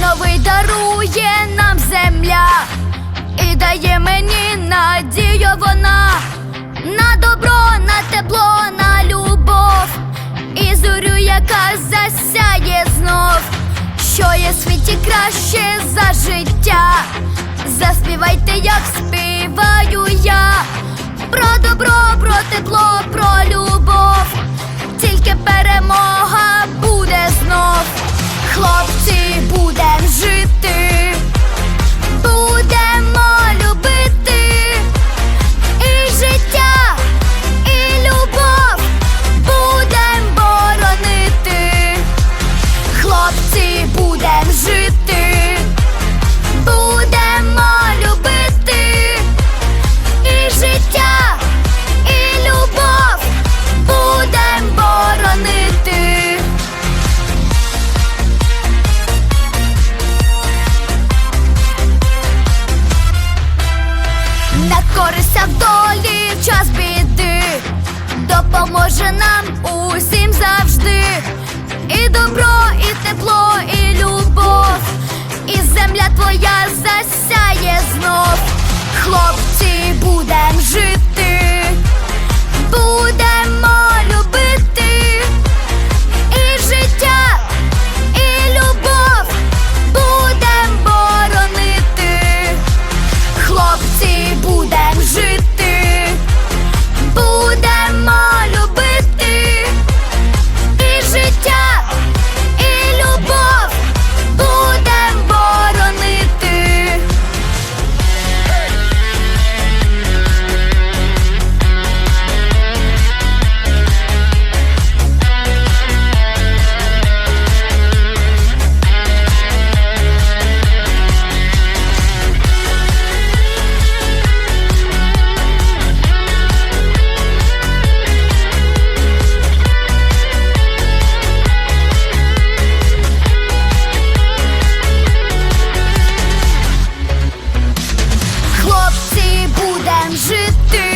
новий дарує нам земля. І дає мені надію вона на добро, на тепло, на любов. І зорю, яка засяє знов, що є в світі краще за життя. Заспівайте, як співаю я, про добро, про тепло, про любов, Хлопці, будем жити, будемо любити. І життя, і любов будем боронити. На користь долі час біди. Допоможе нам жити.